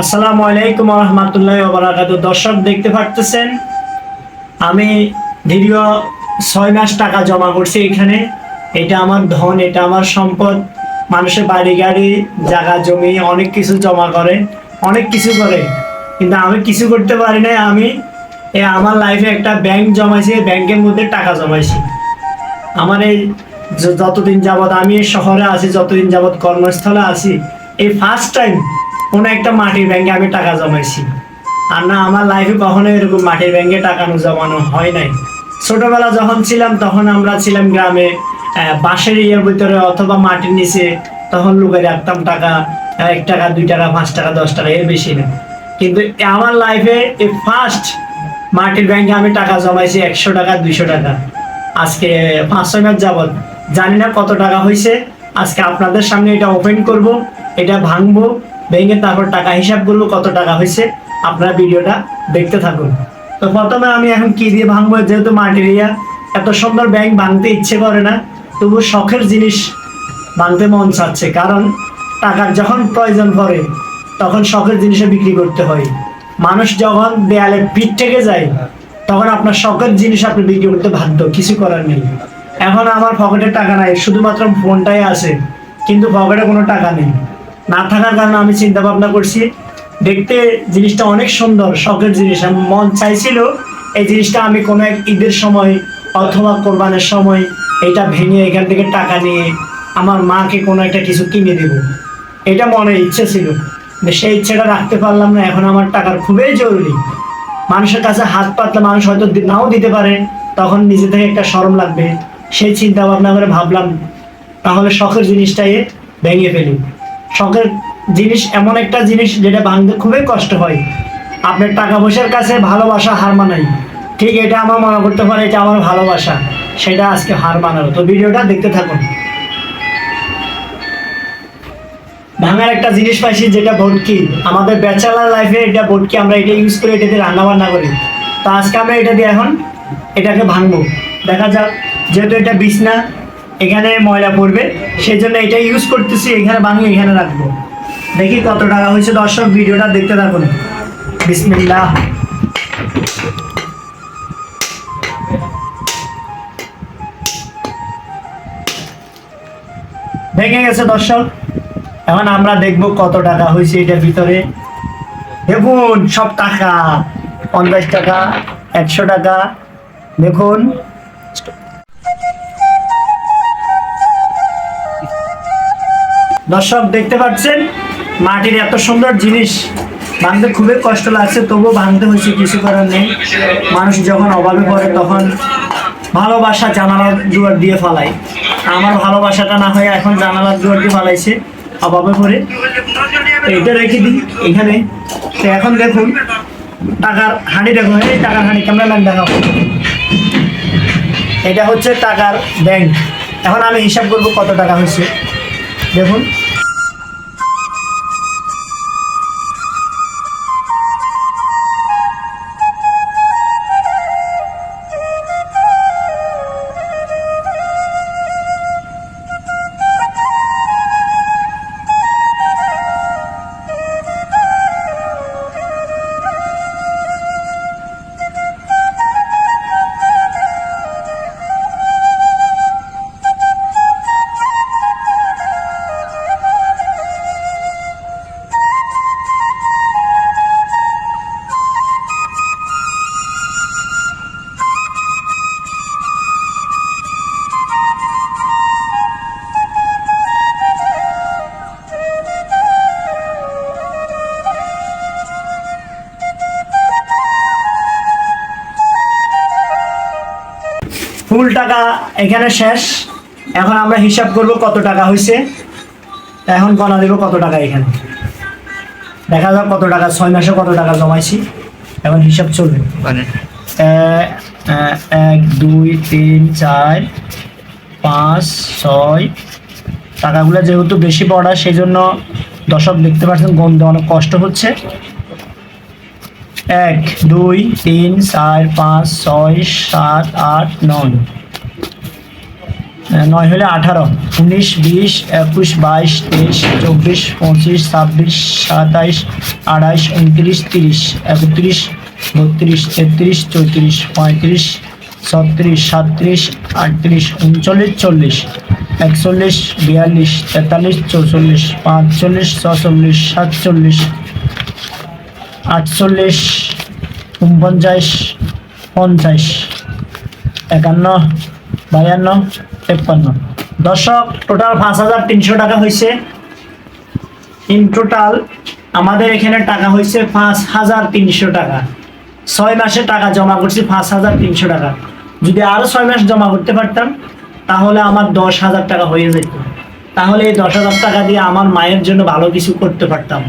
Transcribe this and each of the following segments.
আসসালামু আলাইকুম রহমতুল্লাহ ওবরাকাত দর্শক দেখতে পারতেছেন, আমি দীর্ঘ ছয় মাস টাকা জমা করছি এখানে। এটা আমার ধন, এটা আমার সম্পদ। মানুষের বাড়ি গাড়ি, জায়গা, জমি, অনেক কিছু জমা করে, অনেক কিছু করে। কিন্তু আমি কিছু করতে পারি না আমি এ আমার লাইফে একটা ব্যাংক জমাইছি ব্যাংকের মধ্যে টাকা জমাইছি। আমার এই যতদিন যাবৎ আমি শহরে আছি, যতদিন যাবৎ কর্মস্থলে আছি, এই ফার্স্ট টাইম কোনো একটা মাটির ব্যাংকে আমি টাকা জমাইছি। আর না, আমার লাইফে কখনো এরকম মাটির ব্যাংকে টাকা জমানো হয় নাই। ছোটবেলা যখন ছিলাম, তখন আমরা ছিলাম গ্রামে বাঁশের ইয়ের ভিতরে অথবা মাটির নিচে, তখন লুকাই রাখতাম টাকা, এক টাকা, দুই টাকা, পাঁচ টাকা, দশ টাকা, এর বেশি না। কিন্তু আমার লাইফে এই ফার্স্ট মাটির ব্যাংকে আমি টাকা জমাইছি একশো টাকা, দুইশো টাকা। আজকে পাঁচ, ছয় মাস যাবৎ। জানি না কত টাকা হয়েছে আজকে আপনাদের সামনে এটা ওপেন করব, এটা ভাঙবো। ভেঙে তারপর টাকা হিসাব করব কত টাকা হয়েছে, আপনারা ভিডিওটা দেখতে থাকুন। তো প্রথমে আমি এখন কি দিয়ে ভাঙবো, যেহেতু মাটির ইয়া, এত সুন্দর ব্যাংক ভাঙতে ইচ্ছে করে না, তবু শখের জিনিস ভাঙতে মন চাচ্ছে, কারণ টাকার যখন প্রয়োজন পড়ে, তখন শখের জিনিসে বিক্রি করতে হয়। মানুষ যখন দেয়ালে পিঠ থেকে যায়, তখন আপনার শখের জিনিস আপনি বিক্রি করতে বাধ্য, কিছু করার নেই। এখন আমার পকেটে টাকা নাই, শুধুমাত্র ফোনটাই আছে, কিন্তু পকেটে কোনো টাকা নেই। না থাকার কারণে আমি চিন্তা ভাবনা করছি। দেখতে জিনিসটা অনেক সুন্দর, শখের জিনিস। মন চাইছিল এই জিনিসটা আমি কোনো এক ঈদের সময় অথবা কোরবানের সময় এটা ভেঙে এখান থেকে টাকা নিয়ে আমার মাকে কোনো একটা কিছু কিনে দেব। এটা মনে ইচ্ছে ছিল। সেই ইচ্ছেটা রাখতে পারলাম না। এখন আমার টাকার খুবই জরুরি। মানুষের কাছে হাত পাতলে মানুষ হয়তো নাও দিতে পারে। তখন নিজে থেকে একটা সরম লাগবে। সেই চিন্তা ভাবনা করে ভাবলাম, তাহলে শখের জিনিসটাই ভেঙে ফেলি। শখের জিনিস, এমন একটা জিনিস যেটা ভাঙতে খুবই কষ্ট হয়। আপনার টাকা পয়সার কাছে ভালোবাসা হার মানাই। ঠিক এটা আমার মনে করতে পারে এটা আমার ভালোবাসা, সেটা আজকে হার মানালো। তো ভিডিওটা দেখতে থাকুন। ভাঙার একটা জিনিস পাইছি যেটা ভটকি। আমাদের ব্যাচেলার লাইফে এটা ভটকি আমরা এটা ইউজ করে এটা দিয়ে রান্না বান্না করি। তো আজকে আমরা এটা দিয়ে এখন এটাকে ভাঙবো। দেখা যাক, যেহেতু এটা বিছনা এখানে ময়লা পড়বে সেই জন্য এটা ইউজ করতেছি, এখানে বানিয়ে এখানে রাখব। দেখি কত টাকা হয়েছে দর্শক, ভিডিওটা দেখতে থাকুন। বিসমিল্লাহ। ভেঙে গেছে দর্শক। এখন আমরা দেখব কত টাকা হয়েছে এটার ভিতরে। দেখুন, সব টাকা, পঞ্চাশ টাকা, একশো টাকা। দেখুন। দর্শক, দেখতে পাচ্ছেন, মাটির এত সুন্দর জিনিস ভাঙতে খুবই কষ্ট লাগছে, তবুও ভাঙতে হয়েছে, কিছু করার নেই। মানুষ যখন অভাবে পড়ে, তখন ভালোবাসা জানালার দুয়ার দিয়ে ফালায়। আমার ভালোবাসাটা না হয়ে এখন জানালার দুয়ার দিয়ে ফালাইছে, অভাবে পড়ে। এটা রেখে দিই এখানে। তো এখন দেখুন, টাকার হাঁড়ি দেখুন, এই টাকার হাঁড়ি কেমন ম্যান দেখাও এটা হচ্ছে টাকার ব্যাংক। এখন আমি হিসাব করব কত টাকা হয়েছে। দেখুন। ফুল টাকা এখানে শেষ। এখন আমরা হিসাব করব কত টাকা হয়েছে এখন গণা দেব কত টাকা এখানে। দেখা যাক কত টাকা ছয় মাসে কত টাকা জমাইছি। এখন হিসাব চলবে। এ- এক দুই তিন চার পাঁচ ছয়। টাকাগুলো যেহেতু বেশি পড়া সেই জন্য দর্শক দেখতে পাচ্ছেন গন্ধে অনেক কষ্ট হচ্ছে। এক, দুই, তিন, চার, পাঁচ, ছয়, সাত, আট, নয়। নয় হলে আঠারো। উনিশ, বিশ, একুশ, বাইশ, তেইশ, চব্বিশ, পঁচিশ, ছাব্বিশ, সাতাইশ আঠাইশ উনত্রিশ, তিরিশ, একত্রিশ, বত্রিশ, তেত্রিশ, চৌত্রিশ, পঁয়ত্রিশ, ছত্রিশ, সাতত্রিশ, আটত্রিশ, উনচল্লিশ, চল্লিশ, একচল্লিশ, বিয়াল্লিশ, তেতাল্লিশ, চৌচল্লিশ, পাঁচচল্লিশ, ছচল্লিশ, সাতচল্লিশ আটচল্লিশ, উনপঞ্চাশ, পঞ্চাশ, একান্ন, বায়ান্ন, তেপ্পান্ন। দর্শক টোটাল পাঁচ হাজার তিনশো টাকা হয়েছে ইন টোটাল আমাদের এখানে টাকা হয়েছে পাঁচ হাজার তিনশো টাকা। ছয় মাসে টাকা জমা করছি পাঁচ হাজার তিনশো টাকা। যদি আরও ছয় মাস জমা করতে পারতাম, তাহলে আমার দশ হাজার টাকা হয়ে যেত। তাহলে এই দশ হাজার টাকা দিয়ে আমার মায়ের জন্য ভালো কিছু করতে পারতাম।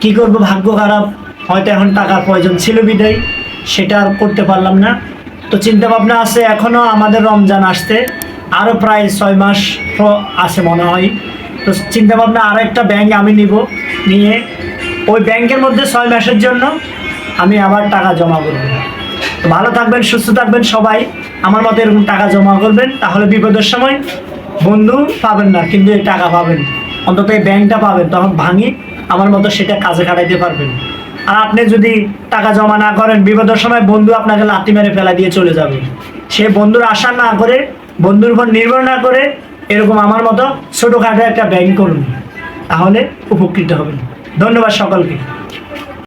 কি করব, ভাগ্য খারাপ। হয়তো এখন টাকার প্রয়োজন ছিল বিদায়, সেটা আর করতে পারলাম না। তো চিন্তা ভাবনা আছে, এখনও আমাদের রমজান আসতে আরও প্রায় ছয় মাস আছে মনে হয়। তো চিন্তা ভাবনা আরও একটা ব্যাংক আমি নিব, নিয়ে ওই ব্যাংকের মধ্যে ছয় মাসের জন্য আমি আবার টাকা জমা করব। তো ভালো থাকবেন, সুস্থ থাকবেন সবাই। আমার মতো এরকম টাকা জমা করবেন, তাহলে বিপদের সময় বন্ধু পাবেন না, কিন্তু এই টাকা পাবেন। অন্তত এই ব্যাংকটা পাবেন, তখন ভাঙি, আমার মতো সেটা কাজে খাটাইতে পারবেন। আর আপনি যদি টাকা জমা না করেন, বিপদের সময় বন্ধু আপনাকে লাথি মেরে ফেলা দিয়ে চলে যাবে। সে বন্ধুর আশা না করে, বন্ধুর উপর নির্ভর না করে, এরকম আমার মতো ছোটোখাটো একটা ব্যাংক করুন। তাহলে উপকৃত হবেন। ধন্যবাদ সকলকে।